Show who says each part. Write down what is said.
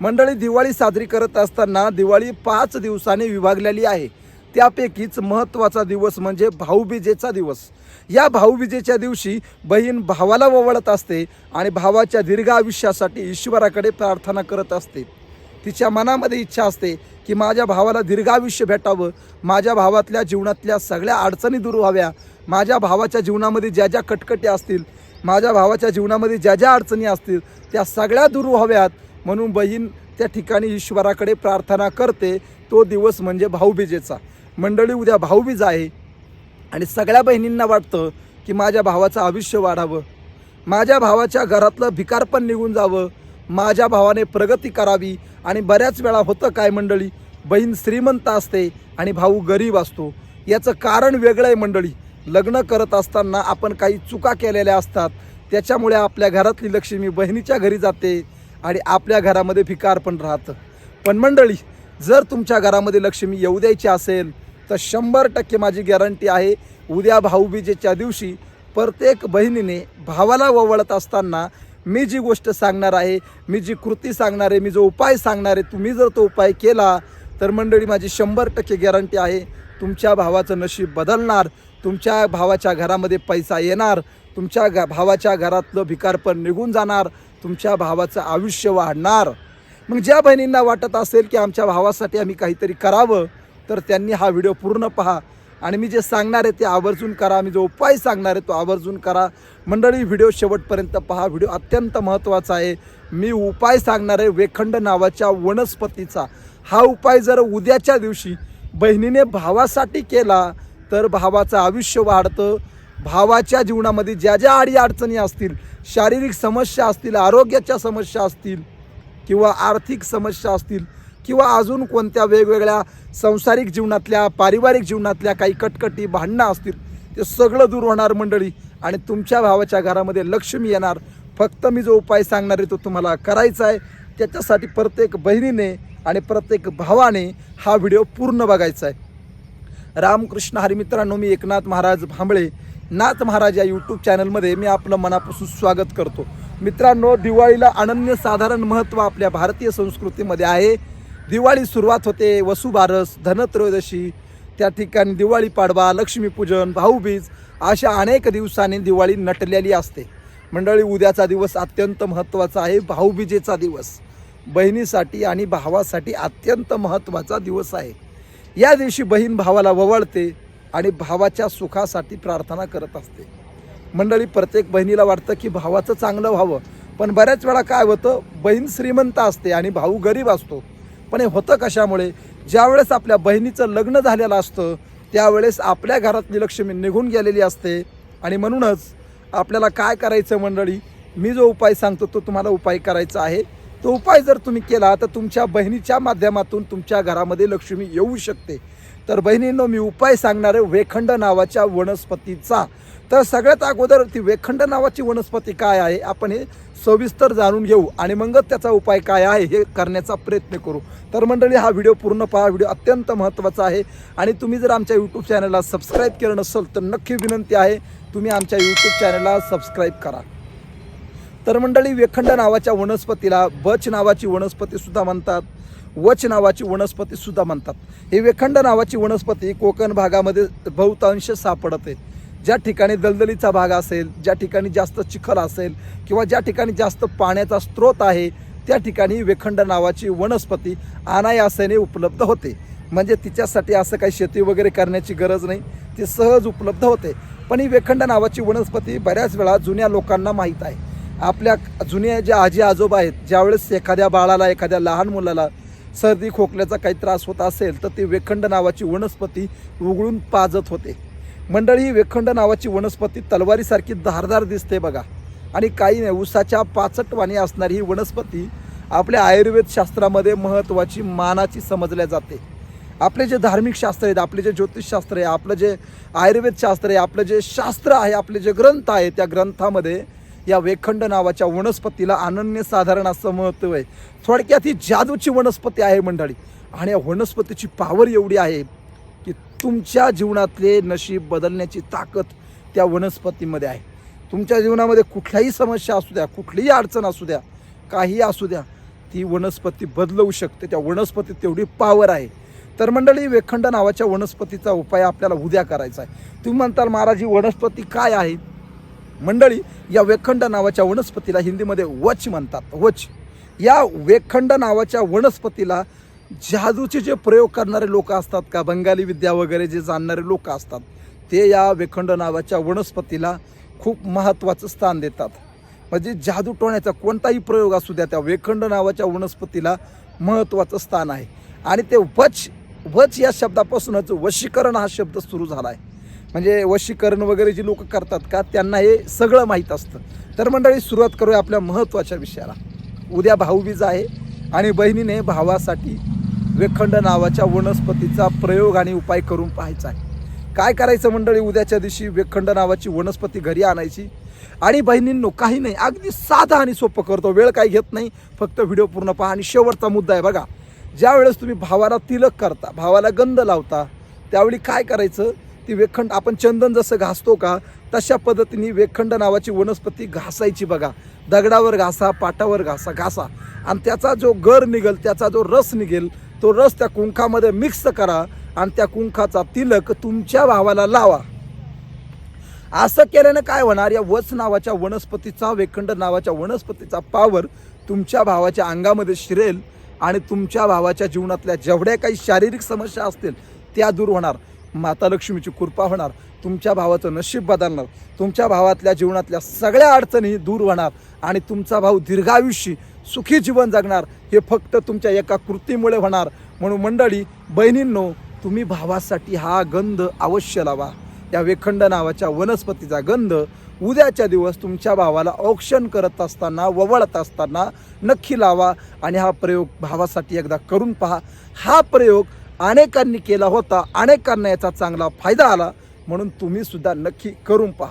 Speaker 1: मंडळी दिवाळी साजरी करत असताना दिवाळी पाच दिवसांनी विभागलेली आहे. त्यापैकीच महत्त्वाचा दिवस म्हणजे भाऊबीजेचा दिवस. या भाऊबीजेच्या दिवशी बहीण भावाला ववळत असते आणि भावाच्या दीर्घ आयुष्यासाठी ईश्वराकडे प्रार्थना करत असते. तिच्या मनामध्ये इच्छा असते की माझ्या भावाला दीर्घायुष्य भेटावं. माझ्या भावातल्या जीवनातल्या सगळ्या अडचणी दूर व्हाव्या. माझ्या भावाच्या जीवनामध्ये ज्या ज्या कटकटी असतील माझ्या भावाच्या जीवनामध्ये ज्या ज्या अडचणी असतील त्या सगळ्या दूर व्हाव्यात. म्हणून बहीण त्या ठिकाणी ईश्वराकडे प्रार्थना करते तो दिवस म्हणजे भाऊबीजेचा. मंडळी उद्या भाऊबीज आहे. आणि सगळ्या बहिणींना वाटतं की माझ्या भावाचं आयुष्य वाढावं. माझ्या भावाच्या घरातलं भिकार पण निघून जावं. माझ्या भावाने प्रगती करावी. आणि बऱ्याच वेळा होतं काय मंडळी बहीण श्रीमंत असते आणि भाऊ गरीब असतो. याचं कारण वेगळं आहे मंडळी. लग्न करत असताना आपण काही चुका केलेल्या असतात. त्याच्यामुळे आपल्या घरातली लक्ष्मी बहिणीच्या घरी जाते. आणि आपल्या घरामध्ये भिकार पण राहतं. पण मंडळी जर तुमच्या घरामध्ये लक्ष्मी येऊ द्यायची असेल तर शंभर टक्के माझी गॅरंटी आहे उद्या भाऊबीजेच्या दिवशी प्रत्येक बहिणीने भावाला ववळत असताना मी जी गोष्ट सांगणार आहे मी जी कृती सांगणार आहे मी जो उपाय सांगणार आहे तुम्ही जर तो उपाय केला तर मंडळी माझी शंभर टक्के गॅरंटी आहे तुमच्या भावाचं नशीब बदलणार तुमच्या भावाच्या घरामध्ये पैसा येणार तुमच्या गा भावाच्या घरातलं भिकारपण निघून जाणार तुमच्या भावाचं आयुष्य वाढणार. मग ज्या बहिणींना वाटत असेल की आमच्या भावासाठी आम्ही काहीतरी करावं तर त्यांनी हा व्हिडिओ पूर्ण पहा. आणि मी जे सांगणार आहे ते आवर्जून करा. मी जो उपाय सांगणार आहे तो आवर्जून करा. मंडळी व्हिडिओ शेवटपर्यंत पहा. व्हिडिओ अत्यंत महत्त्वाचा आहे. मी उपाय सांगणार आहे वेखंड नावाच्या वनस्पतीचा. हा उपाय जर उद्याच्या दिवशी बहिणीने भावासाठी केला तर भावाचं आयुष्य वाढतं. भावाच्या जीवनामध्ये ज्या ज्या आडी अडचणी असतील शारीरिक समस्या असतील आरोग्याच्या समस्या असतील किंवा आर्थिक समस्या असतील किंवा अजून कोणत्या वेगवेगळ्या संसारिक जीवनातल्या पारिवारिक जीवनातल्या काही कटकटी भांडणं असतील ते सगळं दूर होणार मंडळी. आणि तुमच्या भावाच्या घरामध्ये लक्ष्मी येणार. फक्त मी जो उपाय सांगणार आहे तो तुम्हाला करायचा आहे. त्याच्यासाठी प्रत्येक बहिणीने आणि प्रत्येक भावाने हा व्हिडिओ पूर्ण बघायचा आहे. रामकृष्ण हरिमित्रांनो मी एकनाथ महाराज भांबळे नाथ महाराज या यूट्यूब चॅनलमध्ये मी आपलं मनापासून स्वागत करतो. मित्रांनो दिवाळीला अनन्य साधारण महत्त्व आपल्या भारतीय संस्कृतीमध्ये आहे. दिवाळी सुरुवात होते वसुबारस धनत्रयोदशी त्या ठिकाणी दिवाळी पाडवा लक्ष्मीपूजन भाऊबीज अशा अनेक दिवसांनी दिवाळी नटलेली असते. मंडळी उद्याचा दिवस अत्यंत महत्त्वाचा आहे. भाऊबीजेचा दिवस बहिणीसाठी आणि भावासाठी अत्यंत महत्त्वाचा दिवस आहे. या दिवशी बहीण भावाला ववळते. आणि भावाच्या सुखासाठी प्रार्थना करत असते. मंडळी प्रत्येक बहिणीला वाटतं की भावाचं चांगलं व्हावं पण बऱ्याच वेळा काय होतं बहीण श्रीमंत असते आणि भाऊ गरीब असतो. पण हे होतं कशामुळे? ज्यावेळेस आपल्या बहिणीचं लग्न झालेलं असतं त्यावेळेस आपल्या घरातली लक्ष्मी निघून गेलेली असते. आणि म्हणूनच आपल्याला काय करायचं मंडळी? मी जो उपाय सांगतो तो तुम्हाला उपाय करायचा आहे. तो उपाय जर तुम्ही केला तर तुमच्या बहिणीच्या माध्यमातून तुमच्या घरामध्ये लक्ष्मी येऊ शकते. तर बहिणींनो मी उपाय सांगणार आहे वेखंड नावाच्या वनस्पतीचा. तर सगळ्यात अगोदर ती वेखंड नावाची वनस्पती काय आहे आपण हे सविस्तर जाणून घेऊ. आणि मगच त्याचा उपाय काय आहे हे करण्याचा प्रयत्न करू. तर मंडळी हा व्हिडिओ पूर्ण पहा. व्हिडिओ अत्यंत महत्त्वाचा आहे. आणि तुम्ही जर आमच्या यूट्यूब चॅनलला सबस्क्राईब केलं नसेल तर नक्की विनंती आहे तुम्ही आमच्या यूट्यूब चॅनलला सबस्क्राईब करा. तर मंडळी वेखंड नावाच्या वनस्पतीला बच नावाची वनस्पतीसुद्धा म्हणतात. वच नावाची वनस्पती सुद्धा म्हणतात. ही वेखंड नावाची वनस्पती कोकण भागामध्ये बहुतांश सापडते ज्या ठिकाणी दलदलीचा भाग असेल ज्या ठिकाणी जास्त चिखल असेल किंवा ज्या ठिकाणी जास्त पाण्याचा स्रोत आहे त्या ठिकाणी वेखंड नावाची वनस्पती अनायासाने उपलब्ध होते. म्हणजे तिच्यासाठी असं काही शेती वगैरे करण्याची गरज नाही ती सहज उपलब्ध होते. पण ही वेखंड नावाची वनस्पती बऱ्याच वेळा जुन्या लोकांना माहीत आहे. आपल्या जुन्या ज्या आजी आजोबा आहेत ज्यावेळेस एखाद्या बाळाला एखाद्या लहान मुलाला सर्दी खोकल्याचा काही त्रास होत असेल तर ती वेखंड नावाची वनस्पती उघडून पाजत होते. मंडळी ही वेखंड नावाची वनस्पती तलवारीसारखी धारदार दिसते बघा. आणि काही नाही उसाच्या पाचटवाणी असणारी ही वनस्पती आपल्या आयुर्वेद शास्त्रामध्ये महत्त्वाची मानाची समजल्या जाते. आपले जे धार्मिक शास्त्र आहेत आपले जे ज्योतिषशास्त्र आहे आपलं जे आयुर्वेद शास्त्र आहे आपलं जे शास्त्र आहे आपले जे ग्रंथ आहे त्या ग्रंथामध्ये या वेखंड नावाच्या वनस्पतीला अनन्यसाधारण असं महत्त्व आहे. थोडक्यात ही जादूची वनस्पती आहे मंडळी. आणि या वनस्पतीची पावर एवढी आहे की तुमच्या जीवनातले नशीब बदलण्याची ताकद त्या वनस्पतीमध्ये आहे. तुमच्या जीवनामध्ये कुठल्याही समस्या असू द्या कुठलीही अडचण असू द्या काही असू द्या ती वनस्पती बदलवू शकते. त्या वनस्पतीत तेवढी पॉवर आहे. तर मंडळी वेखंड नावाच्या वनस्पतीचा उपाय आपल्याला उद्या करायचा आहे. तुम्ही म्हणताल महाराज ही वनस्पती काय आहे? मंडळी या वेखंड नावाच्या वनस्पतीला हिंदीमध्ये वच म्हणतात. वच. या वेखंड नावाच्या वनस्पतीला जादूचे जे प्रयोग करणारे लोक असतात का बंगाली विद्या वगैरे जे जाणणारे लोक असतात ते या वेखंड नावाच्या वनस्पतीला खूप महत्त्वाचं स्थान देतात. म्हणजे जादू टोण्याचा कोणताही प्रयोग असू द्या त्या वेखंड नावाच्या वनस्पतीला महत्त्वाचं स्थान आहे. आणि ते वच वच या शब्दापासूनच वशीकरण हा शब्द सुरू झाला आहे. म्हणजे वशीकरण वगैरे जी लोक करतात का त्यांना हे सगळं माहीत असतं. तर मंडळी सुरुवात करूया आपल्या महत्त्वाच्या विषयाला. उद्या भाऊबीज आहे आणि बहिणीने भावासाठी वेखंड नावाच्या वनस्पतीचा प्रयोग आणि उपाय करून पाहायचा आहे. काय करायचं मंडळी उद्याच्या दिवशी वेखंड नावाची वनस्पती घरी आणायची? आणि बहिणींनो काही नाही अगदी साधा आणि सोपं करतो. वेळ काही घेत नाही फक्त व्हिडिओ पूर्ण पहा. आणि शेवटचा मुद्दा आहे बघा ज्यावेळेस तुम्ही भावाला तिलक करता भावाला गंध लावता त्यावेळी काय करायचं? ती वेखंड आपण चंदन जसं घासतो का तशा पद्धतीने वेखंड नावाची वनस्पती घासायची बघा. दगडावर घासा पाटावर घासा घासा. आणि त्याचा जो गर निघेल त्याचा जो रस निघेल तो रस त्या कुंखामध्ये मिक्स करा आणि त्या कुंखाचा तिलक तुमच्या भावाला लावा. असं केल्यानं काय होणार? या वच नावाच्या वनस्पतीचा वेखंड नावाच्या वनस्पतीचा पावर तुमच्या भावाच्या अंगामध्ये शिरेल आणि तुमच्या भावाच्या जीवनातल्या जेवढ्या काही शारीरिक समस्या असतील त्या दूर होणार. माता लक्ष्मीची कृपा होणार तुमच्या भावाचं नशीब बदलणार तुमच्या भावातल्या जीवनातल्या सगळ्या अडचणी दूर होणार आणि तुमचा भाऊ दीर्घायुष्यी सुखी जीवन जगणार हे फक्त तुमच्या एका कृतीमुळे होणार. म्हणून मंडळी बहिणींनो तुम्ही भावासाठी हा गंध अवश्य लावा. या वेखंड नावाच्या वनस्पतीचा गंध उद्याच्या दिवस तुमच्या भावाला औक्षण करत असताना ववळत असताना नक्की लावा आणि हा प्रयोग भावासाठी एकदा करून पहा. हा प्रयोग अनेकांनी केला होता अनेकांना याचा चांगला फायदा आला म्हणून तुम्ही सुद्धा नक्की करून पहा.